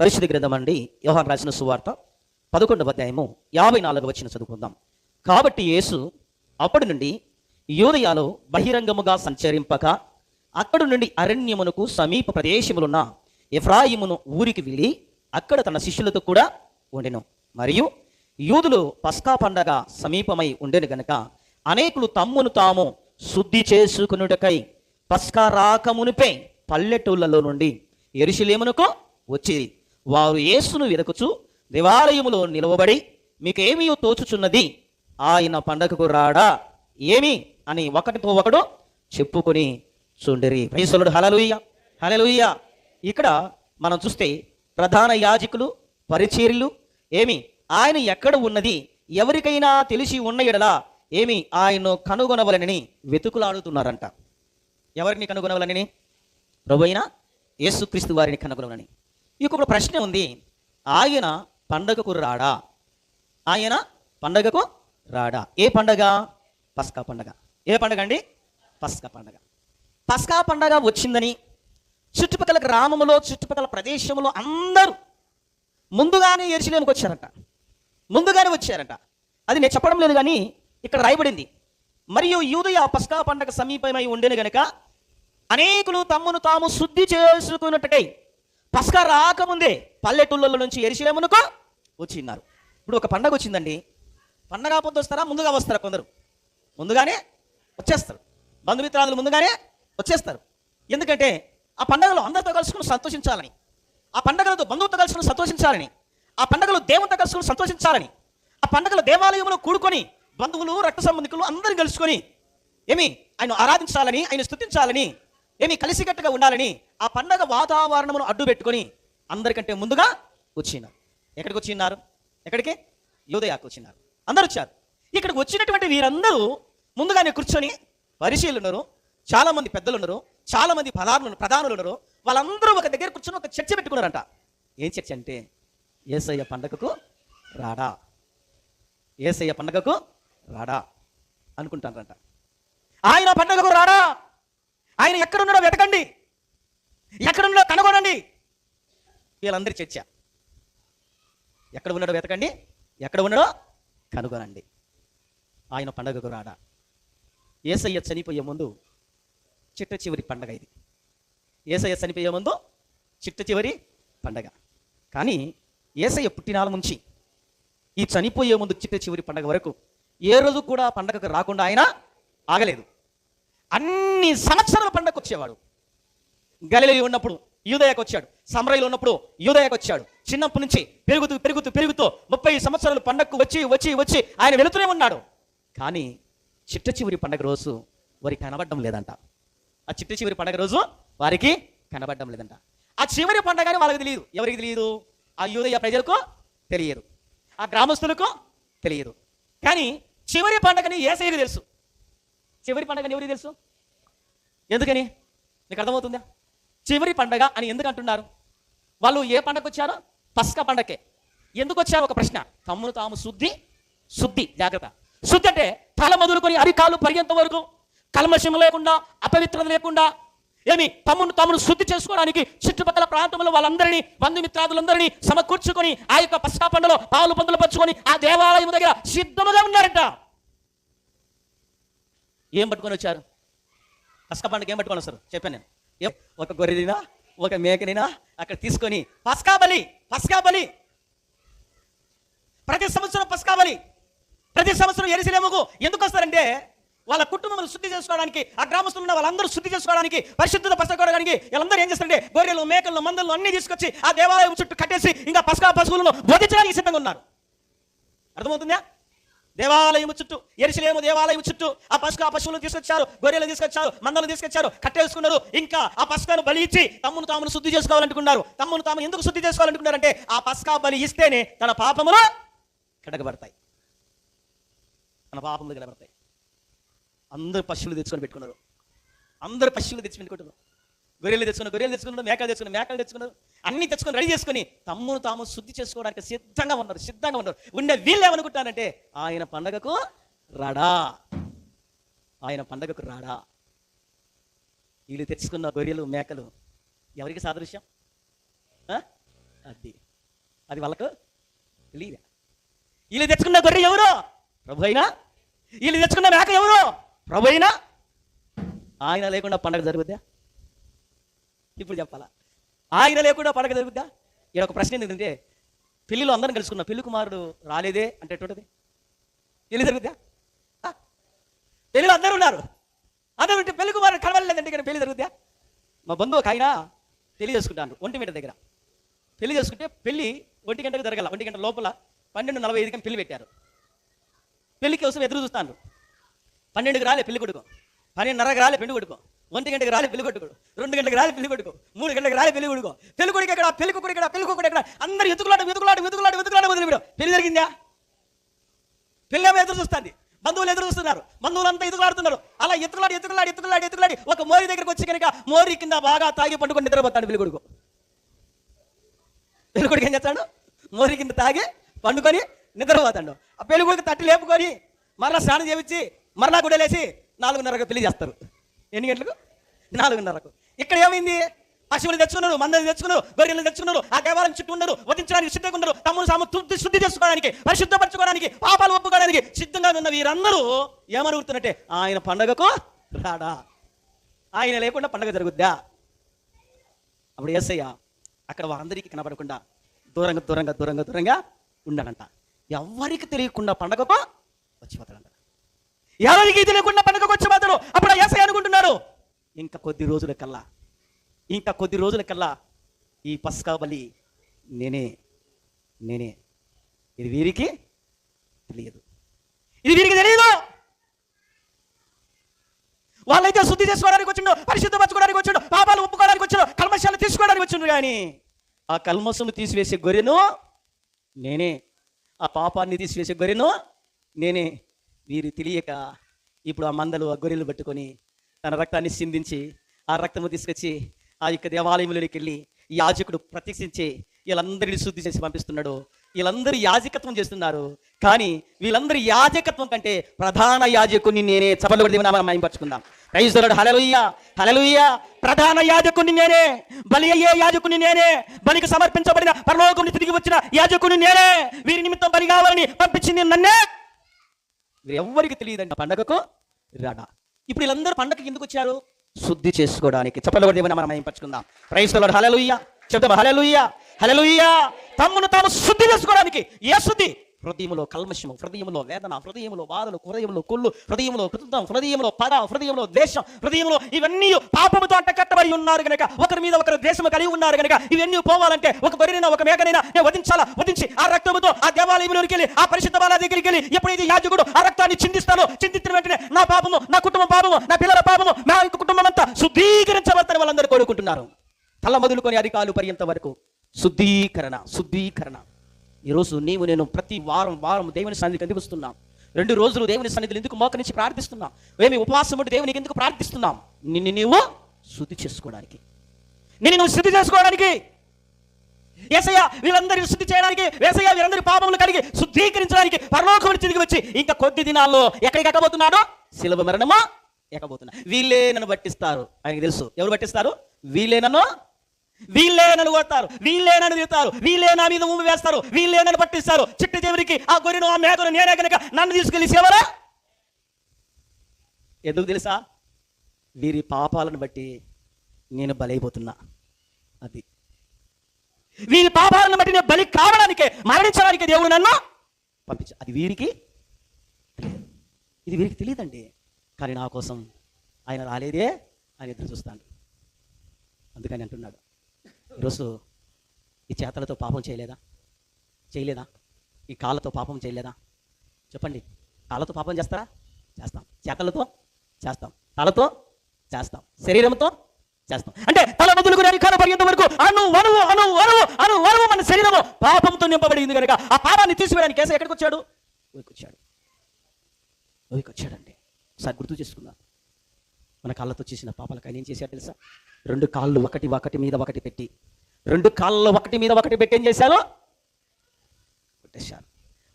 పరిశుద్ధ గ్రంథం అండి యోహాన్ రాసిన సువార్త పదకొండవ అధ్యాయము యాభై నాలుగు వచ్చిన చదువుకుందాం. కాబట్టి యేసు అప్పటి నుండి యూదయాలో బహిరంగముగా సంచరింపక అక్కడి నుండి అరణ్యమునకు సమీప ప్రదేశములున్న ఎఫ్రాయిమును ఊరికి వెళ్ళి అక్కడ తన శిష్యులతో కూడా ఉండెను. మరియు యూదులు పస్కా పండగ సమీపమై ఉండెను గనుక అనేకులు తమ్మును తాము శుద్ధి చేసుకునుటకై పస్కా రాకమునిపై పల్లెటూళ్ళలో నుండి ఎరుశలేమునకు వచ్చేది. వారు యేసును వెదకుచు దేవాలయములో నిలవబడి మీకేమీ తోచుచున్నది? ఆయన పండగకు రాడా? ఏమి? అని ఒకటితో ఒకడు చెప్పుకొని చూండిరి. ప్రైసలుడు హలలుయ్య హలలుయ్య ఇక్కడ మనం చూస్తే ప్రధాన యాజకులు పరిచర్లు ఏమి? ఆయన ఎక్కడ ఉన్నది? ఎవరికైనా తెలిసి ఉన్న ఎడలా ఏమి? ఆయన్ను కనుగొనవలనని వెతుకులాడుతున్నారంట. ఎవరిని కనుగొనవలనని? ప్రభు అయిన యేసుక్రీస్తు వారిని కనుగొనవలని. ఇక ఒక ప్రశ్న ఉంది. ఆయన పండగకు రాడా? ఆయన పండగకు రాడా? ఏ పండగ? పస్కా పండగ. ఏ పండగ అండి? పస్కా పండగ. పస్కా పండగ వచ్చిందని చుట్టుపక్కల గ్రామంలో చుట్టుపక్కల ప్రదేశంలో అందరూ ముందుగానే ఎరుసలేముకి వచ్చారంట. ముందుగానే వచ్చారంట. అది నేను చెప్పడం లేదు కానీ ఇక్కడ రాయబడింది. మరియు యూదయ పస్కా పండగ సమీపమై ఉండేను గనక అనేకులు తమ్మును తాము శుద్ధి చేసుకున్నట్టుకై పస్కా రాకముందే పల్లెటూళ్ళలో నుంచి ఎరిశలేమునకు వచ్చిన్నారు. ఇప్పుడు ఒక పండగ వచ్చిందండి. పండగ పొద్దు వస్తారా? ముందుగా వస్తారా కొందరు. ముందుగానే వచ్చేస్తారు. బంధుమిత్రాదులు ముందుగానే వచ్చేస్తారు. ఎందుకంటే ఆ పండగలో అందరితో కలుసుకుని సంతోషించాలని ఆ పండగలతో బంధువులతో కలుసుకుని సంతోషించాలని ఆ పండగలో దేవునితో కలుసుకుని సంతోషించాలని ఆ పండగల దేవాలయంలో కూడుకొని బంధువులు రక్త సంబంధికులు అందరిని కలుసుకొని ఏమి? ఆయన ఆరాధించాలని ఆయన స్తుతించాలని ఏమి కలిసికట్టుగా ఉండాలని ఆ పండగ వాతావరణమును అడ్డు పెట్టుకొని అందరికంటే ముందుగా వచ్చినారు ఎక్కడికి వచ్చిన్నారు? ఎక్కడికి? యోదయాకు వచ్చినారు. అందరూ వచ్చారు. ఇక్కడికి వచ్చినటువంటి వీరందరూ ముందుగానే కూర్చొని పరిశీలు ఉన్నారు పెద్దలు ఉన్నారు చాలామంది ప్రధాన ప్రధానులు ప్రధానులు ఉన్నారు వాళ్ళందరూ ఒక దగ్గర కూర్చొని ఒక చర్చ పెట్టుకున్నారంట. ఏం చర్చ అంటే ఏసయ్య పండగకు రాడా? ఏసయ్య పండగకు రాడా? అనుకుంటారంట. ఆయన పండగకు రాడా? ఆయన ఎక్కడున్నాడో వెతకండి. ఎక్కడున్నాడో కనుగొనండి. వీళ్ళందరి చర్చ. ఎక్కడ ఉన్నాడో వెతకండి ఎక్కడ ఉన్నాడో కనుగొనండి. ఆయన పండగకు రాడా. ఏసయ్య చనిపోయే ముందు చిట్ట చివరి పండగ ఇది. ఏసయ్య చనిపోయే ముందు చిట్ట చివరి పండగ. కానీ ఏసయ్య పుట్టినాల నుంచి ఈ చనిపోయే ముందు చిట్ట చివరి పండగ వరకు ఏ రోజు కూడా పండగకు రాకుండా ఆయన ఆగలేదు. అన్ని సంవత్సరాల పండగకు వచ్చేవాడు. గలిలీ ఉన్నప్పుడు యూదయకు వచ్చాడు. సమరయ్యలో ఉన్నప్పుడు యూదయకు వచ్చాడు. చిన్నప్పటి నుంచి పెరుగుతూ పెరుగుతూ పెరుగుతూ ముప్పై సంవత్సరాలు పండగకు వచ్చి వచ్చి వచ్చి ఆయన వెళుతూనే ఉన్నాడు. కానీ చిట్ట చివరి పండగ రోజు వారికి కనబడడం లేదంట. ఆ చిట్ట చివరి పండగ రోజు వారికి కనబడడం లేదంట. ఆ చివరి పండగని వాళ్ళకి తెలియదు. ఎవరికి తెలియదు? ఆ యూదయ ప్రజలకు తెలియదు. ఆ గ్రామస్తులకు తెలియదు. కానీ చివరి పండగని ఏసైకి తెలుసు. చివరి పండగని ఎవరికి తెలుసు? ఎందుకని? నీకు అర్థమవుతుందా? చివరి పండగ అని ఎందుకు అంటున్నారు? వాళ్ళు ఏ పండగకు వచ్చారో? పస్క పండగకే ఎందుకు వచ్చారు? ఒక ప్రశ్న. తమ్మును తాము శుద్ధి శుద్ధి జాగ్రత్త. శుద్ధి అంటే తల మొదలుకొని అరికాలు పర్యంతం వరకు కల్మషం లేకుండా అపవిత్రత లేకుండా ఏమి? తమ్మును తమను శుద్ధి చేసుకోవడానికి చుట్టుపక్కల ప్రాంతంలో వాళ్ళందరినీ బంధుమిత్రాదులందరినీ సమకూర్చుకొని ఆ యొక్క పస్కా పండుగలో పాలు పందులు పంచుకొని ఆ దేవాలయం దగ్గర సిద్ధముగా ఉన్నారంట. ఏం పట్టుకొని వచ్చారు? పస్కా పండుగ ఏం పట్టుకొని వస్తారు? చెప్పాను నేను ఒక గొర్రెనినా ఒక మేకనినా అక్కడ తీసుకొని పస్కా బలి పస్కా బలి. ప్రతి సంవత్సరం పస్కా బలి. ప్రతి సంవత్సరం ఎరిసిలేముకు ఎందుకు వస్తారంటే వాళ్ళ కుటుంబం శుద్ధి చేసుకోవడానికి ఆ గ్రామస్తులు ఉన్న వాళ్ళందరూ శుద్ధి చేసుకోవడానికి పరిశుద్ధత పసకోవడానికి వీళ్ళందరూ ఏం చేస్తారంటే గొర్రెలు మేకలు మందలు అన్ని తీసుకొచ్చి ఆ దేవాలయం చుట్టూ కట్టేసి ఇంకా పసకా పశువులను బోధించడానికి సిద్ధంగా ఉన్నారు. అర్థమవుతుందా? దేవాలయం చుట్టూ ఎరిసిలేము దేవాలయం చుట్టూ ఆ పసుక పశువులను తీసుకొచ్చారు గొర్రెలు తీసుకొచ్చారు మందలు తీసుకొచ్చారు కట్టేసుకున్నారు. ఇంకా ఆ పసుకను బలి ఇచ్చి తమ్మును తామును శుద్ధి చేసుకోవాలనుకున్నారు. తమ్మును తాము ఎందుకు శుద్ధి చేసుకోవాలనుకున్నారంటే ఆ పసుకా బలి ఇస్తేనే తన పాపములు కడగబడతాయి. తన పాపములు కడబడతాయి అందరు పశువులు తెచ్చుకొని పెట్టుకున్నారు. అందరు పశువులు తెచ్చి పెట్టుకుంటున్నారు గొర్రెలు తెచ్చుకున్నారు గొర్రెలు తెచ్చుకున్నారు మేకలు తెచ్చుకున్నారు మేకలు తెచ్చుకున్నారు అన్ని తెచ్చుకొని రెడీ చేసుకొని తమ్మును తాము శుద్ధి చేసుకోవడానికి సిద్ధంగా ఉన్నారు సిద్ధంగా ఉన్నారు. ఉండే వీళ్ళు ఏమనుకుంటారంటే ఆయన పండగకు రాడా? ఆయన పండగకు రాడా? వీళ్ళు తెచ్చుకున్న గొర్రెలు మేకలు ఎవరికి సాదృశ్యం? ఆ? అది. అది వాళ్ళకు తెలియదు? వీళ్ళు తెచ్చుకున్న గొర్రె ఎవరు? ప్రభు అయినా? వీళ్ళు తెచ్చుకున్న మేక ఎవరు? ప్రభు అయినా? ఆయన లేకుండా పండగ జరుగుద్దా? ఇప్పుడు చెప్పాలా? ఆయన లేకుండా పడక జరుగుద్దా? ఇక్కడ ఒక ప్రశ్న ఏంటంటే పెళ్ళిలో అందరం కలుసుకున్న పెళ్ళి కుమారుడు రాలేదే అంటే ఎటువంటిది పెళ్ళి జరుగుద్దా? పెళ్ళిలో అందరూ ఉన్నారు. అందరూ ఉంటే పెళ్ళి కుమారుడు కలవలేదంటే కానీ పెళ్ళి జరుగుద్దా? మా బంధువు ఒక ఆయన పెళ్ళి చేసుకుంటాను ఒంటి మీట దగ్గర. పెళ్ళి చేసుకుంటే పెళ్ళి ఒంటి గంటకు జరగాల. ఒంటి గంట లోపల పన్నెండు నలభై ఐదుకి పెళ్ళి పెట్టారు. పెళ్ళికి కోసం ఎదురు చూస్తాను పన్నెండుకి రాలే పెళ్ళి కొడుకు. పన్నెండున్నరకు రాలే పెళ్ళి కొడుకు. ఒంటి గంటకి రాలి పెళ్ళి రెండు గంటలకు రాలి పెళ్ళి కొడుకు మూడు గంటలకు రాలి పెళ్ళి కొడుకు పెళ్ళి కొడుకు ఎక్కడ? పెళ్ళి కొడుకు ఎక్కడ? పెళ్ళి కొడుకు ఎక్కడ? అందరు ఎత్తుకులాట వెతుకులాట వెతుకులాట వెతుకులాట వదిలి పెళ్ళి జరిగిందా? పెళ్ళి ఏమో ఎదురు చూస్తుంది. బంధువులు ఎదురు చూస్తున్నారు. బంధువులంతా ఎదుగులాడుతున్నారు అలా ఎత్తుకులాడి ఎత్తుకులాడి ఎత్తుకులాడి ఎత్తుకులాడి ఒక మోరి దగ్గరికి వచ్చి కనుక మోరి కింద బాగా తాగి పండుకొని నిద్రపోతాడు పెళ్ళి కొడుకు. పెళ్ళి కొడుకు ఏం చేస్తాడు? మోరి కింద తాగి పండుకొని నిద్రపోతాడు. ఆ పెళ్ళి కొడుకు తట్టి లేపుకొని మరలా స్నానం చేయించి మరలా గుడలేసి నాలుగున్నరకు పెళ్ళి చేస్తారు. ఎన్ని గంటలకు? నాలుగున్నరకు. ఇక్కడ ఏమైంది? పశువులు తెచ్చుకున్నారు మందని తెచ్చుకున్నారు గొర్రెలు తెచ్చుకున్నారు ఆ దేవాలయం చుట్టూ ఉన్నారు వధించడానికి సిద్ధంగా ఉన్నారు. తమ్ముడు సాము శుద్ధి శుద్ధి చేసుకోవడానికి పరిశుద్ధపరచుకోవడానికి పాపాలు ఒప్పుకోవడానికి సిద్ధంగా ఉన్న వీరందరూ ఏమనుగుతున్నట్టే ఆయన పండగకు రాడా? ఆయన లేకుండా పండగ జరుగుద్దా? అప్పుడు ఏసయ్య అక్కడ వారందరికీ కనబడకుండా దూరంగా దూరంగా దూరంగా దూరంగా ఉండాలంట. ఎవరికి తెలియకుండా పండగకు వచ్చిపోతాడంట ఎవరికి తెలియకుండా పండగకు మాత్రం అప్పుడు ఆ అనుకుంటున్నారు ఇంకా కొద్ది రోజుల కల్లా ఇంకా కొద్ది రోజుల కల్లా ఈ పస్కా బలి నేనే నేనే. ఇది వీరికి తెలియదు. ఇది వీరికి తెలియదు! వాళ్ళైతే శుద్ధి చేసుకోవడానికి వచ్చిండు పరిశుద్ధపరచుకోవడానికి వచ్చిండు పాపాలు ఒప్పుకోవడానికి వచ్చిండు కల్మశాలు తీసుకోవడానికి వచ్చిండు కానీ ఆ కల్మసము తీసివేసే గొర్రెను నేనే ఆ పాపాన్ని తీసివేసే గొర్రెను నేనే. వీరు తెలియక ఇప్పుడు ఆ మందలు ఆ గొర్రెలు పట్టుకొని తన రక్తాన్ని సిందించి ఆ రక్తము తీసుకొచ్చి ఆ యొక్క దేవాలయంలోకి వెళ్ళి యాజకుడు ప్రత్యక్షించి వీళ్ళందరినీ శుద్ధి చేసి పంపిస్తున్నాడు. వీళ్ళందరూ యాజకత్వం చేస్తున్నారు. కానీ వీళ్ళందరి యాజకత్వం కంటే ప్రధాన యాజకుని నేనే చపలు కొడి మాయింపరుచుకుందాం క్రైస్తవుడు హలలుయ్య హలలుయ్య ప్రధాన యాజకుని నేనే. బలి అయ్యే యాజకుని నేనే. బలికి సమర్పించబడిన పరలోకం తిరిగి వచ్చిన యాజకుని నేనే. వీరి నిమిత్తం బలి కావాలని పంపించింది నన్నే. ఎవ్వరికి తెలియదండి పండగకు? రాడా ఇప్పుడు వీళ్ళందరూ పండగకి ఎందుకు వచ్చారు? శుద్ధి చేసుకోవడానికి. చెప్పలు కూడా మనం మహింపరచుకుందాం క్రైస్తవుడు హలలుయ్య చెప్తాం హలలుయ్య హలలుయ్య తమ్మును తాము శుద్ధి చేసుకోవడానికి. ఏ శుద్ధి? హృదయంలో కల్మషము హృదయంలో వేదన హృదయములో బాధలు హృదయంలో కుళ్ళు హృదయంలో కృతం హృదయంలో పగ హృదయంలో దేశం హృదయంలో ఇవన్నీ పాపముతో అంటకట్టబడి ఉన్నారు గనక ఒకరి మీద ఒకరు దేశము కలిగి ఉన్నారు గనక ఇవన్నీ పోవాలంటే ఒక గొర్రెనైనా ఒక మేకనైనా నేను వధించాలా? వధించి ఆ రక్తముతో ఆ దేవాలయంలోకి వెళ్ళి ఆ పరిశుద్ధ బాల దగ్గరికి వెళ్ళి ఎప్పుడైతే యాజకుడు ఆ రక్తాన్ని చిందిస్తానో చిందించిన వెంటనే నా పాపము నా కుటుంబం పాపము నా పిల్లల పాపము నా యొక్క కుటుంబం అంతా శుద్ధీకరించబడతారు వాళ్ళందరూ కోరుకుంటున్నారు. తల మొదలుకొని అధికారులు పర్యంత వరకు శుద్ధీకరణ శుద్ధీకరణ. ఈరోజు నీవు నేను ప్రతి వారం వారం దేవుని సన్నిధికి ఎందుకు వస్తున్నాం రెండు రోజులు దేవుని సన్నిధిలో ఎందుకు మోకరించి ప్రార్థిస్తున్నాం? ఏమి ఉపవాసం ఉంటే దేవునికి ఎందుకు ప్రార్థిస్తున్నాం? నిన్ను నీవు శుద్ధి చేసుకోవడానికి. నిన్ను నువ్వు శుద్ధి చేసుకోవడానికి. ఏసయ్య వీళ్ళందరినీ శుద్ధి చేయడానికి ఏసయ్య వీరందరి పాపములు కలిగి శుద్ధీకరించడానికి పరలోకం తిరిగి వచ్చి ఇంకా కొద్ది దినాల్లో ఎక్కడికి ఎక్కబోతున్నాడు? శిలవ మరణమా? ఎక్కబోతున్నా. వీళ్ళే నన్ను పట్టిస్తారు. ఆయనకి తెలుసు. ఎవరు పట్టిస్తారు? వీళ్ళే నన్ను వీళ్ళే నన్ను కొడతారు వీళ్ళే నన్ను తిడతారు వీళ్ళే నా మీద ఊమి వేస్తారు వీళ్ళే నన్ను పట్టిస్తారు. చిట్ట దేవుడికి ఆ గొర్రెను ఆ మేకను నేనే కనుక నన్ను తీసుకెళ్ళి సేవరా? ఎందుకు తెలుసా? వీరి పాపాలను బట్టి నేను బలైపోతున్నా. అది. వీరి పాపాలను బట్టి నేను బలి కావడానికే మరణించడానికి దేవుడు నన్ను పంపించ అది వీరికి ఇది వీరికి తెలియదండి. కానీ నా కోసం ఆయన రాలేదే ఆయన ఎదురు చూస్తాను అందుకని అంటున్నాడు. ఈరోజు ఈ చేతలతో పాపం చేయలేదా? చేయలేదా? ఈ కాళ్ళతో పాపం చేయలేదా? చెప్పండి. కాళ్ళతో పాపం చేస్తారా? చేస్తాం. చేతలతో? చేస్తాం. తలతో? చేస్తాం. శరీరంతో? చేస్తాం. అంటే తల మొదలుకుని అధికార వరకు అను వరువు అను వరువు అను వరువు మన శరీరము పాపంతో నింపబడింది కనుక ఆ పాపాన్ని తీసివేయడానికి కేసు ఎక్కడికి వచ్చాడు ఊరికి వచ్చాడు ఊరికి వచ్చాడండి ఒకసారి గుర్తు చేసుకుందాం. మన కాళ్ళతో చేసిన పాపాలకు ఆయన ఏం చేశాడు తెలుసా? రెండు కాళ్ళు ఒకటి ఒకటి మీద ఒకటి పెట్టి రెండు కాళ్ళు ఒకటి మీద ఒకటి పెట్టి ఏం చేశారు? కొట్టేశారు.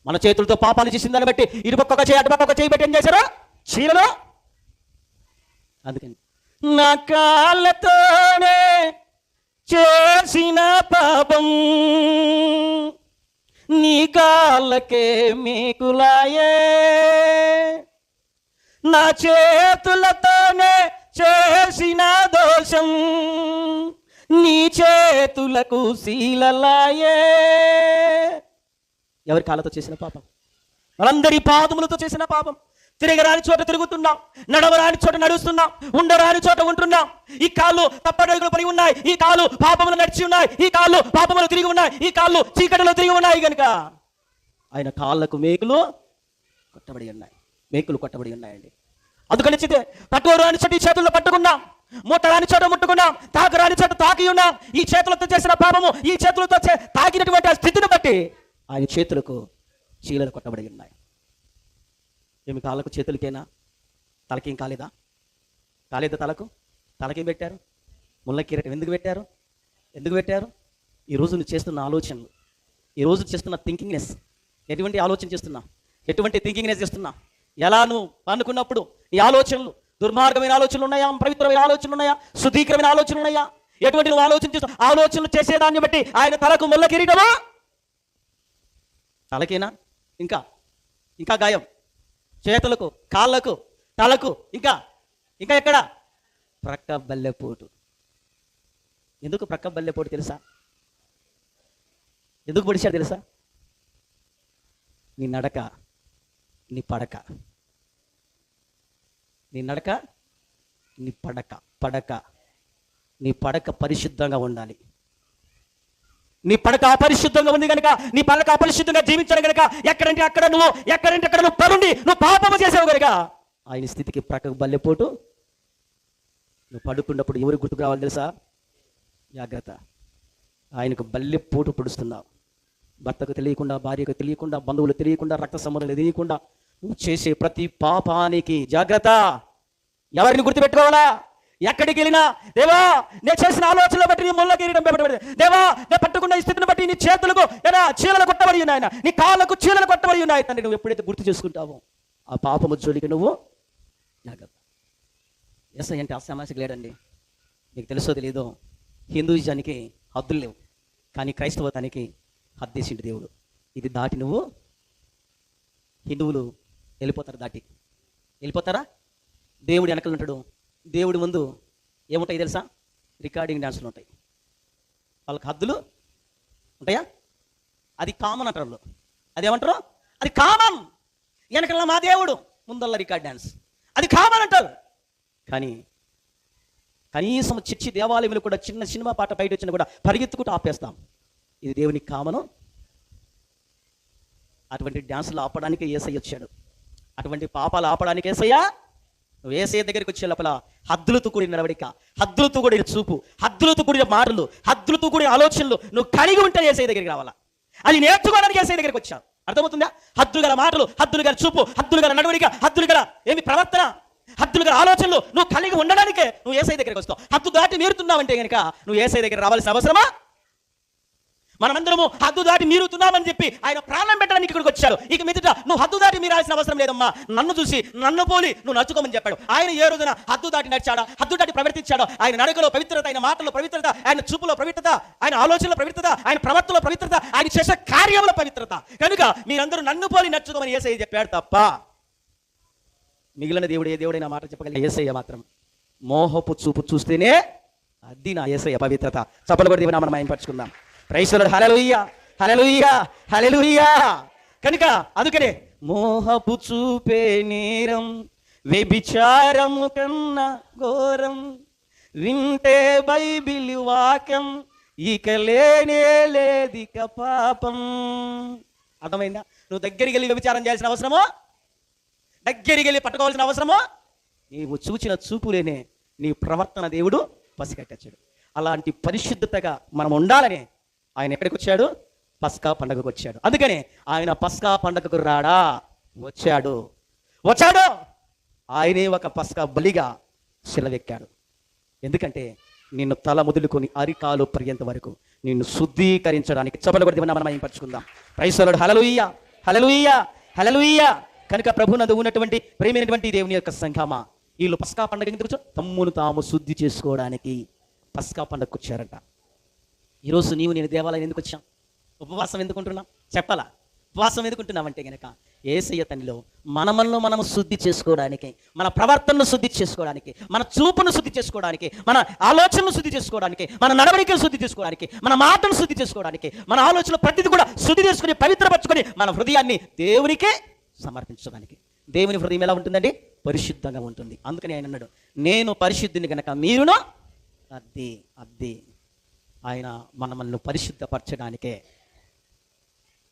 మన చేతులతో పాపాలు చేసిన దాన్ని బట్టి ఇరుపక్కొక చేయి అటుపక్కొక చేయి పెట్టి ఏం చేశారు? చీలలో అందుకని నా కాళ్ళతోనే చేసిన పాపం నీ కాళ్ళకే మీకులాయే. నా చేతులతోనే చేసిన దోషం నీ చేతులకు శీలలాయే. ఎవరి కాళ్ళతో చేసిన పాపం? వాళ్ళందరి పాదములతో చేసిన పాపం. తిరగరాని చోట తిరుగుతున్నాం నడవరాని చోట నడుస్తున్నాం ఉండరాని చోట ఉంటున్నాం. ఈ కాళ్ళు తప్పడడుగులు పడి ఉన్నాయి ఈ కాళ్ళు పాపములు నడిచి ఉన్నాయి ఈ కాళ్ళు పాపములు తిరిగి ఉన్నాయి ఈ కాళ్ళు చీకటిలో తిరిగి ఉన్నాయి కనుక ఆయన కాళ్ళకు మేకులు కొట్టబడి ఉన్నాయి. మేకులు కొట్టబడి ఉన్నాయండి. అందుకని చితే పట్టుకోరాని చెట్టు ఈ చేతుల్లో పట్టుకున్నాం. ముట్టరాని చెట్టు ముట్టుకున్నాం. తాకరాని చెట్టు తాకి ఉన్నాం. ఈ చేతులతో చేసిన పాపము ఈ చేతులతో తాకినటువంటి ఆ స్థితిని బట్టి ఆయన చేతులకు చీలలు కొట్టబడి ఉన్నాయి. ఏమి కాళ్ళకు చేతులకేనా? తలకేం కాలేదా? కాలేదా తలకు? తలకేం పెట్టారు? ముళ్ళ కిరీటం ఎందుకు పెట్టారు? ఎందుకు పెట్టారు? ఈరోజు నువ్వు చేస్తున్న ఆలోచనలు. ఈరోజు చేస్తున్న థింకింగ్నెస్ ఎటువంటి ఆలోచన చేస్తున్నా? ఎటువంటి థింకింగ్నెస్ చేస్తున్నా? ఎలా నువ్వు అనుకున్నప్పుడు నీ ఆలోచనలు దుర్మార్గమైన ఆలోచనలు ఉన్నాయా? పవిత్రమైన ఆలోచనలు ఉన్నాయా? శుద్ధీకరమైన ఆలోచనలు ఉన్నాయా? ఎటువంటి నువ్వు ఆలోచన చేస్తు ఆలోచనలు చేసేదాన్ని బట్టి ఆయన తలకు ముళ్ళ కిరీటమా? తలకేనా? ఇంకా ఇంకా గాయం. చేతులకు కాళ్ళకు తలకు ఇంకా ఇంకా ఎక్కడ? ప్రక్క బల్లెపోటు ఎందుకు ప్రక్క బల్లెపోటు తెలుసా? ఎందుకు పొడిచారు తెలుసా? నీ నడక నీ పడక. నీ నడక నీ పడక పడక. నీ పడక పరిశుద్ధంగా ఉండాలి. నీ పడక అపరిశుద్ధంగా ఉంది కనుక నీ పడక అపరిశుద్ధంగా జీవించడం కనుక ఎక్కడంటే అక్కడ నువ్వు ఎక్కడంటే అక్కడ నువ్వు పరుండి నువ్వు పాపము చేసావు కనుక ఆయన స్థితికి ప్రక్కకు బల్లెపోటు. నువ్వు పడుకున్నప్పుడు ఎవరు గుర్తుకు రావాలి తెలుసా? జాగ్రత్త. ఆయనకు బల్లెపోటు పొడుస్తున్నావు. భర్తకు తెలియకుండా భార్యకు తెలియకుండా బంధువులు తెలియకుండా రక్త సంబంధాలు తెలియకుండా నువ్వు చేసే ప్రతి పాపానికి జాగ్రత్త. ఎవరిని గుర్తుపెట్టుకోవాలా? ఎక్కడికి వెళ్ళినా దేవా నేను చేసిన ఆలోచనలు బట్టి నీ ముళ్ళ కిరీటం పెట్టబడి దేవా నేను పట్టుకున్న ఈ స్థితిని బట్టి నీ చేతులకు ఎలా చీలలు కొట్టబడి ఉన్నాయన నీ కాళ్ళకు చీలలు కొట్టబడి ఉన్నాయి. తండ్రి నువ్వు ఎప్పుడైతే గుర్తు చేసుకుంటావో ఆ పాపము జోలికి నువ్వు జాగ్రత్త. ఎస్ అంటే అసమాసికి లేడండి. మీకు తెలుసో తెలీదో హిందూయిజానికి హద్దులు లేవు. కానీ క్రైస్తవతానికి హద్దేసింటి దేవుడు. ఇది దాటి నువ్వు హిందువులు వెళ్ళిపోతారు దాటి. వెళ్ళిపోతారా? దేవుడు వెనకలు ఉంటాడు. దేవుడి ముందు ఏముంటాయి తెలుసా? రికార్డింగ్ డ్యాన్సులు ఉంటాయి. వాళ్ళకి హద్దులు ఉంటాయా? అది కామన్ అంటారు వాళ్ళు. అదేమంటారు అది కామన్ వెనకల మా దేవుడు. ముందల్ల రికార్డ్ డ్యాన్స్ అది కామన్ అంటారు. కానీ కనీసం చర్చి దేవాలయంలో కూడా చిన్న సినిమా పాట బయట వచ్చినా కూడా పరిగెత్తుకుంటూ ఆపేస్తాం. ఇది దేవునికి కామను అటువంటి డ్యాన్సులు ఆపడానికి ఏసై వచ్చాడు. అటువంటి పాపాలు ఆపడానికి ఏసయ్యా? నువ్వు ఏసయ్య దగ్గరికి వచ్చే లోపల హద్దులతో కూడిన నడవడిక హద్దులతో కూడిన చూపు హద్దులతో కూడిన మాటలు హద్దులతో కూడిన ఆలోచనలు నువ్వు కలిగి ఉంటే ఏసఐ దగ్గరికి రావాలా? అది నేర్చుకోవడానికి ఏసఐ దగ్గరికి వచ్చావు. అర్థమవుతుందా? హద్దులు గల మాటలు హద్దులు గల చూపు హద్దులు గల నడవడిక హద్దులు గల ఏమి ప్రవర్తన? హద్దులు గల ఆలోచనలు నువ్వు కలిగి ఉండడానికే నువ్వు ఏసఐ దగ్గరికి వస్తావు. హద్దు దాటి మీరుతున్నావంటే కనుక నువ్వు ఏసై దగ్గర రావాల్సిన అవసరమా? మనమందరము హద్దు దాటి మీరుతున్నామని చెప్పి ఆయన ప్రాణం పెట్టడానికి ఇక్కడికి వచ్చాడు ఇక మీదట నువ్వు హద్దు దాటి మీరాల్సిన అవసరం లేదమ్మా. నన్ను చూసి నన్ను పోలి నువ్వు నడుచుకోమని చెప్పాడు. ఆయన ఏ రోజున హద్దు దాటి నడిచాడా? హద్దు దాటి ప్రవర్తించాడో? ఆయన నడకలో పవిత్రత ఆయన మాటలో పవిత్రత ఆయన చూపులో పవిత్రత ఆయన ఆలోచనలో పవిత్రత ఆయన ప్రవర్తనలో పవిత్రత ఆయన చేసే కార్యంలో పవిత్రత. కనుక మీరందరూ నన్ను పోలి నడుచుకోమని ఏసై చెప్పాడు తప్ప మిగిలిన దేవుడు ఏ దేవుడైనా మాట చెప్పగలిగే ఏసయ్య మాత్రం మోహపు చూపు చూస్తేనే అది నా ఏసయ్య పవిత్రత. చప్పలు కూడా దేవుని మనం మైంపరచుకుందాం ప్రైశ్వరుడు హలలుయ్య హలలుయ్య హలలుయ్య కనుక అందుకనే మోహపు చూపే నేరం వ్యభిచారము కన్నా ఘోరం. వింటే బైబిల్ వాక్యం ఇక లేనే లేదిక పాపం. అర్థమైందా? నువ్వు దగ్గరికి వెళ్ళి వ్యభిచారం చేయాల్సిన అవసరమో? దగ్గరికి వెళ్ళి పట్టుకోవాల్సిన అవసరమో? నీవు చూచిన చూపులేనే నీ ప్రవర్తన దేవుడు పసిగట్టచ్చాడు. అలాంటి పరిశుద్ధతగా మనం ఉండాలనే ఆయన ఎక్కడికి వచ్చాడు? పస్కా పండగకు వచ్చాడు. అందుకనే ఆయన పస్కా పండగకు రాడా? వచ్చాడు. వచ్చాడు! ఆయనే ఒక పస్కా బలిగా శిలవెక్కాడు. ఎందుకంటే నిన్ను తల మొదలుకొని అరికాలు పర్యంత వరకు నిన్ను శుద్ధీకరించడానికి చెప్పలు కొడితే మనం మైంపరచుకుందాం ప్రైసలుడు హలలుయ్య హలలుయ్య హలలుయ్య కనుక ప్రభునందు ఉన్నటువంటి ప్రేమైనటువంటి దేవుని యొక్క సంఘమ వీళ్ళు పస్కా పండగ ఎందుకు తమ్మును తాము శుద్ధి చేసుకోవడానికి పస్కా పండగకు వచ్చారంట. ఈరోజు నీవు నేను దేవాలయం ఎందుకు వచ్చాం? ఉపవాసం ఎందుకుంటున్నాం? చెప్పాలా? ఉపవాసం ఎందుకుంటున్నామంటే గనక ఏసయ్య తనిలో మన మనము మనం శుద్ధి చేసుకోవడానికి మన ప్రవర్తనను శుద్ధి చేసుకోవడానికి మన చూపును శుద్ధి చేసుకోవడానికి మన ఆలోచనను శుద్ధి చేసుకోవడానికి మన నడవడికను శుద్ధి చేసుకోవడానికి మన మాటను శుద్ధి చేసుకోవడానికి మన ఆలోచన ప్రతిదీ కూడా శుద్ధి చేసుకుని పవిత్రపరచుకొని మన హృదయాన్ని దేవునికే సమర్పించడానికి. దేవుని హృదయం ఎలా ఉంటుందండి? పరిశుద్ధంగా ఉంటుంది. అందుకని ఆయన అన్నాడు నేను పరిశుద్ధిని గనక మీరును? అద్ది అద్ది. ఆయన మనల్ని పరిశుద్ధపరచడానికే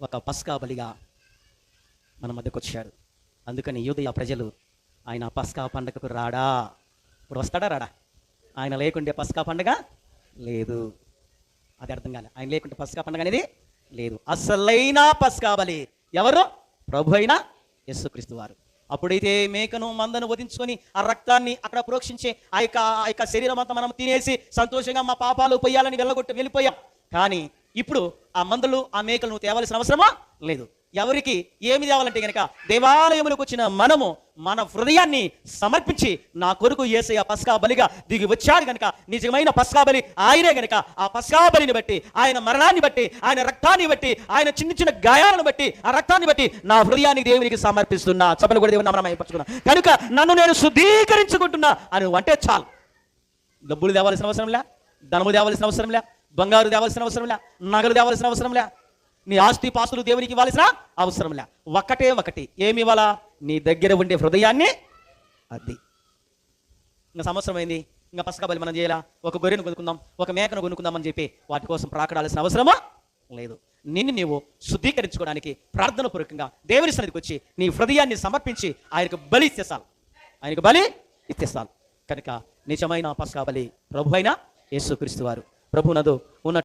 ఒక పస్కా బలిగా మన మధ్యకు వచ్చాడు అందుకని యూదయ ప్రజలు ఆయన పస్కా పండగకు రాడా? ఇప్పుడు వస్తాడా రాడా? ఆయన లేకుంటే పస్కా పండగ లేదు. అది అర్థం కాలే. ఆయన లేకుంటే పస్కా పండగ అనేది లేదు. అసలైన పస్కా బలి ఎవరు? ప్రభు అయిన యేసుక్రీస్తు వారు. అప్పుడైతే మేకను మందను వధించుకొని ఆ రక్తాన్ని అక్కడ ప్రోక్షించే ఆ యొక్క ఆ యొక్క శరీరం అంతా మనం తినేసి సంతోషంగా మా పాపాలు పొయ్యాలని వెళ్ళగొట్టి వెళ్ళిపోయాం. కానీ ఇప్పుడు ఆ మందలు ఆ మేకలను తేవాల్సిన అవసరమా లేదు. ఎవరికి ఏమి తేవాలంటే గనక దేవాలయములకు వచ్చిన మనము మన హృదయాన్ని సమర్పించి నా కొరకు ఏసయ పస్కా బలిగా దిగి వచ్చాడు గనక నిజమైన పస్కా బలి ఆయనే గనక ఆ పస్కా బలిని బట్టి ఆయన మరణాన్ని బట్టి ఆయన రక్తాన్ని బట్టి ఆయన చిన్న చిన్న గాయాలను బట్టి ఆ రక్తాన్ని బట్టి నా హృదయాన్ని దేవునికి సమర్పిస్తున్నా. చెప్పని కూడా దేవుని నామమున మహిమపరచుకున్నా కనుక నన్ను నేను శుద్ధీకరించుకుంటున్నా అని అంటే చాలు. డబ్బులు తేవాల్సిన అవసరం లే ధనము తేవాల్సిన అవసరం లే బంగారు తేవాల్సిన అవసరం లే నగలు తేవాల్సిన అవసరం లే నీ ఆస్తి పాస్తులు దేవునికి ఇవ్వాల్సిన అవసరం లే. ఒకటే ఒకటి. ఏమి ఇవ్వాలా? నీ దగ్గర ఉండే హృదయాన్ని అది. ఇంకా సంవత్సరం అయింది. ఇంకా పసకబలి మనం చేయాలా? ఒక గొర్రెను కొనుక్కుందాం ఒక మేకను కొనుక్కుందాం అని చెప్పి వాటి కోసం ప్రాకడాల్సిన అవసరమా? లేదు. నిన్ను నీవు శుద్ధీకరించుకోవడానికి ప్రార్థన పూర్వకంగా దేవుని సన్నిధికి వచ్చి నీ హృదయాన్ని సమర్పించి ఆయనకు బలి ఇచ్చేసాలి ఆయనకు బలి ఇచ్చేస్తాను కనుక నిజమైన పస్కా బలి ప్రభు అయిన యేసుక్రీస్తు వారు ప్రభునదు ఉన్న